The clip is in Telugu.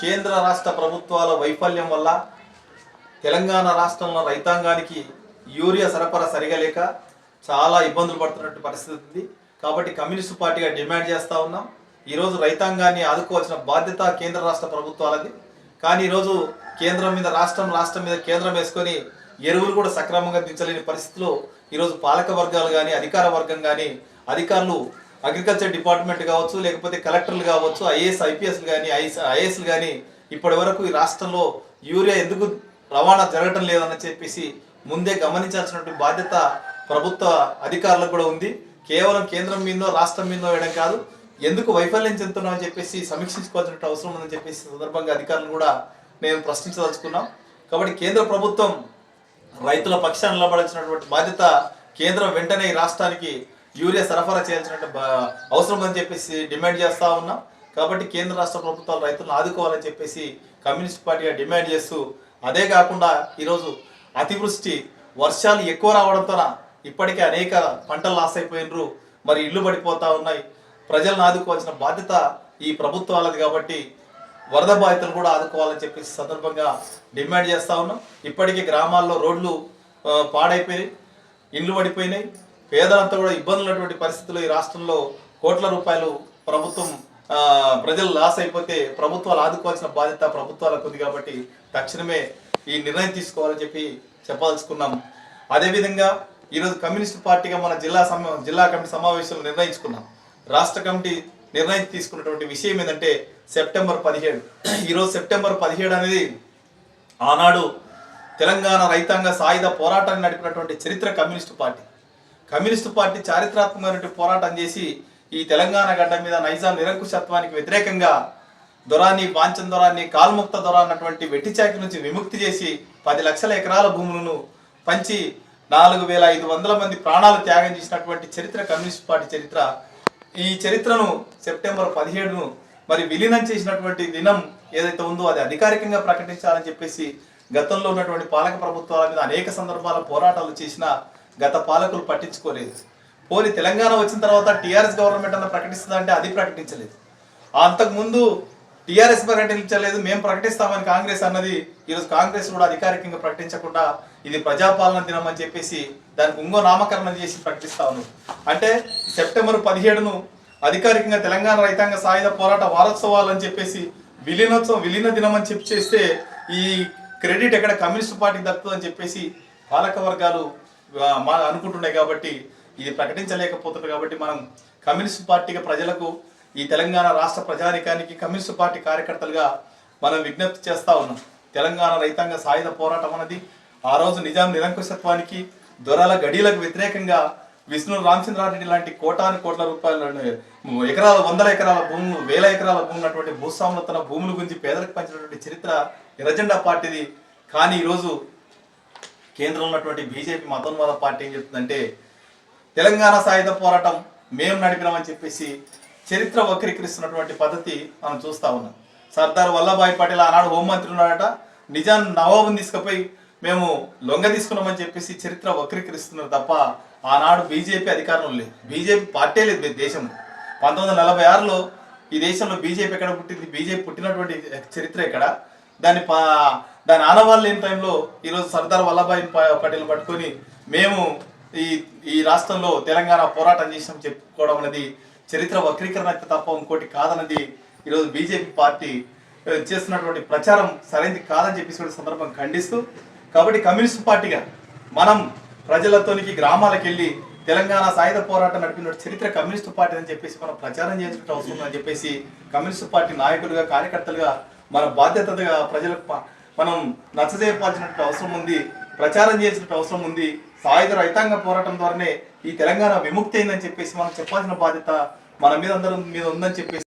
కేంద్ర రాష్ట్ర ప్రభుత్వాల వైఫల్యం వల్ల తెలంగాణ రాష్ట్రంలో రైతాంగానికి యూరియా సరఫరా సరిగా లేక చాలా ఇబ్బందులు పడుతున్నట్టు పరిస్థితి. ఉంది కాబట్టి కమ్యూనిస్టు పార్టీగా డిమాండ్ చేస్తూ ఉన్నాం. ఈరోజు రైతాంగాన్ని ఆదుకోవాల్సిన బాధ్యత కేంద్ర రాష్ట్ర ప్రభుత్వాలది. కానీ ఈరోజు కేంద్రం మీద రాష్ట్రం రాష్ట్రం మీద కేంద్రం వేసుకొని ఎరువులు కూడా సక్రమంగా దించలేని పరిస్థితిలో ఈరోజు పాలక వర్గాలు కానీ అధికార వర్గం కానీ అధికారులు అగ్రికల్చర్ డిపార్ట్మెంట్ కావచ్చు లేకపోతే కలెక్టర్లు కావచ్చు ఐఏఎస్ ఐపీఎస్లు కానీ ఐఎస్ ఐఏఎస్లు కానీ ఇప్పటి వరకు ఈ రాష్ట్రంలో యూరియా ఎందుకు రవాణా జరగటం లేదని చెప్పేసి ముందే గమనించాల్సినటువంటి బాధ్యత ప్రభుత్వ అధికారులకు కూడా ఉంది. కేవలం కేంద్రం మీదో రాష్ట్రం మీదో వేయడం కాదు ఎందుకు వైఫల్యం చెందుతున్నాం అని చెప్పేసి సమీక్షించుకోవాల్సిన అవసరం ఉందని చెప్పేసి సందర్భంగా అధికారులు కూడా నేను ప్రశ్నించదలుచుకున్నాం. కాబట్టి కేంద్ర ప్రభుత్వం రైతుల పక్షాన్ని నిలబడాల్సినటువంటి బాధ్యత కేంద్రం వెంటనే ఈ రాష్ట్రానికి యూరియా సరఫరా చేయాల్సిన అవసరం అని చెప్పేసి డిమాండ్ చేస్తూ ఉన్నాం. కాబట్టి కేంద్ర రాష్ట్ర ప్రభుత్వాలు రైతులను ఆదుకోవాలని చెప్పేసి కమ్యూనిస్ట్ పార్టీగా డిమాండ్ చేస్తూ అదే కాకుండా ఈరోజు అతివృష్టి వర్షాలు ఎక్కువ రావడంతో ఇప్పటికే అనేక పంటలు లాస్ అయిపోయినరు. మరి ఇల్లు పడిపోతూ ఉన్నాయి. ప్రజలను ఆదుకోవాల్సిన బాధ్యత ఈ ప్రభుత్వాలది కాబట్టి వరద బాధితులు కూడా ఆదుకోవాలని చెప్పేసి సందర్భంగా డిమాండ్ చేస్తూ ఉన్నాం. ఇప్పటికే గ్రామాల్లో రోడ్లు పాడైపోయినాయి. ఇండ్లు పడిపోయినాయి. పేదలంతా కూడా ఇబ్బందులు ఉన్నటువంటి పరిస్థితుల్లో ఈ రాష్ట్రంలో కోట్ల రూపాయలు ప్రభుత్వం ప్రజలు లాస్ అయిపోతే ప్రభుత్వాలు ఆదుకోవాల్సిన బాధ్యత ప్రభుత్వాలకు ఉంది కాబట్టి తక్షణమే ఈ నిర్ణయం తీసుకోవాలని చెప్పి చెప్పదలుచుకున్నాం. అదేవిధంగా ఈరోజు కమ్యూనిస్ట్ పార్టీగా మన జిల్లా సమ జిల్లా కమిటీ సమావేశంలో నిర్ణయించుకున్నాం. రాష్ట్ర కమిటీ నిర్ణయం తీసుకున్నటువంటి విషయం ఏంటంటే సెప్టెంబర్ పదిహేడు. ఈరోజు సెప్టెంబర్ పదిహేడు అనేది ఆనాడు తెలంగాణ రైతాంగ సాయుధ పోరాటాన్ని నడిపినటువంటి చరిత్ర కమ్యూనిస్టు పార్టీ. కమ్యూనిస్టు పార్టీ చారిత్రాత్మకమైనటువంటి పోరాటం చేసి ఈ తెలంగాణ గడ్డ మీద నైజాం నిరంకుశత్వానికి వ్యతిరేకంగా దొరాన్ని వాంచన్ దొరాన్ని కాల్ముక్త దొర అన్నటువంటి వెట్టిచాకి నుంచి విముక్తి చేసి పది లక్షల ఎకరాల భూములను పంచి నాలుగు వేల ఐదు వందల మంది ప్రాణాలు త్యాగం చేసినటువంటి చరిత్ర కమ్యూనిస్ట్ పార్టీ చరిత్ర. ఈ చరిత్రను సెప్టెంబర్ పదిహేడును మరి విలీనం చేసినటువంటి దినం ఏదైతే ఉందో అది అధికారికంగా ప్రకటించాలని చెప్పేసి గతంలో ఉన్నటువంటి పాలక ప్రభుత్వాల మీద అనేక సందర్భాల పోరాటాలు చేసిన గత పాలకులు పట్టించుకోలేదు. పోనీ తెలంగాణ వచ్చిన తర్వాత టీఆర్ఎస్ గవర్నమెంట్ అన్న ప్రకటిస్తుందంటే అది ప్రకటించలేదు. అంతకుముందు టీఆర్ఎస్ ప్రకటించలేదు మేము ప్రకటిస్తామని కాంగ్రెస్ అన్నది ఈరోజు కాంగ్రెస్ కూడా అధికారికంగా ప్రకటించకుండా ఇది ప్రజాపాలన దినం అని చెప్పేసి దానికి ఇంకో నామకరణం చేసి ప్రకటిస్తా ఉన్నారు. అంటే సెప్టెంబర్ పదిహేడును అధికారికంగా తెలంగాణ రైతాంగ సాయుధ పోరాట వారోత్సవాలు అని చెప్పేసి విలీనోత్సవం విలీన దినం అని చెప్పి చేస్తే ఈ క్రెడిట్ ఎక్కడ కమ్యూనిస్ట్ పార్టీకి దక్కుతుందని చెప్పేసి పాలక వర్గాలు అనుకుంటున్నాయి కాబట్టి ఇది ప్రకటించలేకపోతున్నారు కాబట్టి మనం కమ్యూనిస్ట్ పార్టీగా ప్రజలకు ఈ తెలంగాణ రాష్ట్ర ప్రజానికానికి కమ్యూనిస్ట్ పార్టీ కార్యకర్తలుగా మనం విజ్ఞప్తి చేస్తూ ఉన్నాం. తెలంగాణ రైతాంగ సాయుధ పోరాటం అన్నది ఆ రోజు నిజాం నిరంకుశత్వానికి దొరల గడీలకు వ్యతిరేకంగా విష్ణు రామచంద్రారెడ్డి లాంటి కోటాను కోట్ల రూపాయల ఎకరాల వందల ఎకరాల భూములు వేల ఎకరాల భూములు ఉన్నటువంటి భూస్వాములు తన భూముల గురించి పేదలకు పంచినటువంటి చరిత్ర ఎర్రజెండా పార్టీది. కానీ ఈరోజు కేంద్రంలో ఉన్నటువంటి బీజేపీ మతోన్వాద పార్టీ ఏం చెప్తుందంటే తెలంగాణ సాయుధ పోరాటం మేము నడిపినామని చెప్పేసి చరిత్ర వక్రీకరిస్తున్నటువంటి పద్ధతి మనం చూస్తా ఉన్నాం. సర్దార్ వల్లభాయ్ పటేల్ ఆనాడు హోంమంత్రి ఉన్నాడట. నిజాం నవాబుని తీసుకుపోయి మేము లొంగ తీసుకున్నామని చెప్పేసి చరిత్ర వక్రీకరిస్తున్నారు తప్ప ఆనాడు బీజేపీ అధికారంలో లేదు. బీజేపీ పార్టీ లేదు మీ దేశంలో. పంతొమ్మిది వందల నలభై ఆరులో ఈ దేశంలో బీజేపీ ఎక్కడ పుట్టింది? బీజేపీ పుట్టినటువంటి చరిత్ర ఎక్కడ? దాని పా దాని ఆనవాళ్ళు లేని టైంలో ఈరోజు సర్దార్ వల్లభాయ్ పటేల్ పట్టుకొని మేము ఈ ఈ రాష్ట్రంలో తెలంగాణ పోరాటం చేసినాం చెప్పుకోవడం అనేది చరిత్ర వక్రీకరణ తప్ప ఇంకోటి కాదన్నది ఈరోజు బీజేపీ పార్టీ చేస్తున్నటువంటి ప్రచారం సరైనది కాదని చెప్పేసి సందర్భం ఖండిస్తూ కాబట్టి కమ్యూనిస్ట్ పార్టీగా మనం ప్రజలతోనికి గ్రామాలకు వెళ్ళి తెలంగాణ సాయుధ పోరాటం నడిపిన చరిత్ర కమ్యూనిస్ట్ పార్టీ అని చెప్పేసి మనం ప్రచారం చేసినట్టు అవసరం అని చెప్పేసి కమ్యూనిస్ట్ పార్టీ నాయకులుగా కార్యకర్తలుగా మన బాధ్యతగా ప్రజలకు మనం నచ్చజేయపాల్సినటువంటి అవసరం ఉంది ప్రచారం చేసినట్టు అవసరం ఉంది సాయుధ రైతాంగ పోరాటం ద్వారానే ఈ తెలంగాణ విముక్తి అయిందని చెప్పేసి మనం చెప్పాల్సిన బాధ్యత మన మీద అందరం మీద ఉందని చెప్పేసి